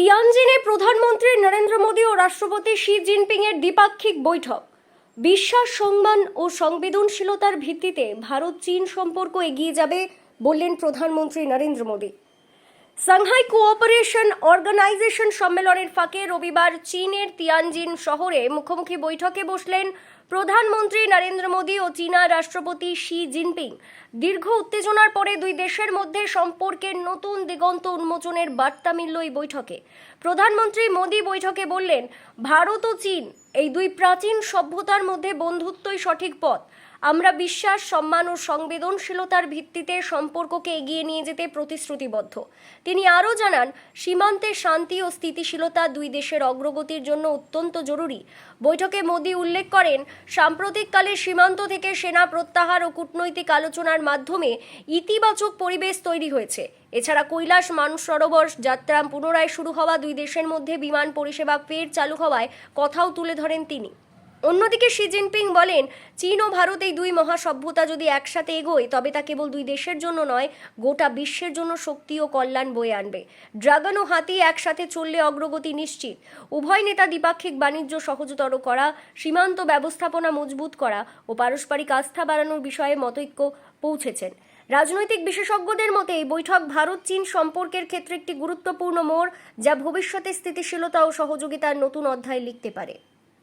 তিয়ানজিনে প্রধানমন্ত্রী নরেন্দ্র মোদী ও রাষ্ট্রপতি Xi Jinping এর দ্বিপাক্ষিক বৈঠক। বিশ্বাস, সম্মান ও সংবেদনশীলতার ভিত্তিতে ভারত চীন সম্পর্ক এগিয়ে যাবে বললেন প্রধানমন্ত্রী Narendra Modi. Shanghai cooperation organisation সম্মেলনের ফাঁকে রবিবার চীনের তিয়ানজিন শহরে মুখোমুখি বৈঠকে বসলেন প্রধানমন্ত্রী নরেন্দ্র মোদী ও চীনা রাষ্ট্রপতি শি জিনপিং। দীর্ঘ উত্তেজনার পরে দুই দেশের মধ্যে সম্পর্কের নতুন দিগন্ত উন্মোচনের বার্তা মিলল এই বৈঠকে। প্রধানমন্ত্রী মোদী বৈঠকে বললেন, ভারত ও চীন এই দুই প্রাচীন সভ্যতার মধ্যে বন্ধুত্বই সঠিক পথ। আমরা বিশ্বাস, সম্মান ও সংবেদনশীলতার ভিত্তিতে সম্পর্ককে এগিয়ে নিয়ে যেতে প্রতিশ্রুতিবদ্ধ। তিনি আরও জানান, সীমান্তে শান্তি ও স্থিতিশীলতা দুই দেশের অগ্রগতির জন্য অত্যন্ত জরুরি। বৈঠকে মোদী উল্লেখ করেন, সাম্প্রতিককালে সীমান্ত থেকে সেনা প্রত্যাহার ও কূটনৈতিক আলোচনার মাধ্যমে ইতিবাচক পরিবেশ তৈরি হয়েছে। এছাড়া কৈলাস মানুষ সরোবর যাত্রা পুনরায় শুরু হওয়া দুই দেশের মধ্যে বিমান পরিষেবা ফের চালু হওয়ায় কথাও তুলে ধরেন তিনি। অন্যদিকে শি জিনপিং বলেন, চীন ও ভারত এই দুই মহাসভ্যতা যদি একসাথে এগোয়, তবে তা কেবল দুই দেশের জন্য নয়, গোটা বিশ্বের জন্য শক্তি ও কল্যাণ বয়ে আনবে। ড্রাগন ও হাতি একসাথে চললে অগ্রগতি নিশ্চিত। উভয় নেতা দ্বিপাক্ষিক বাণিজ্য সহজতর করা, সীমান্ত ব্যবস্থাপনা মজবুত করা ও পারস্পরিক আস্থা বাড়ানোর বিষয়ে মতৈক্য পৌঁছেছেন। রাজনৈতিক বিশেষজ্ঞদের মতে, এই বৈঠক ভারত চীন সম্পর্কের ক্ষেত্রে একটি গুরুত্বপূর্ণ মোড় যা ভবিষ্যতে স্থিতিশীলতা ও সহযোগিতার নতুন অধ্যায় লিখতে পারে।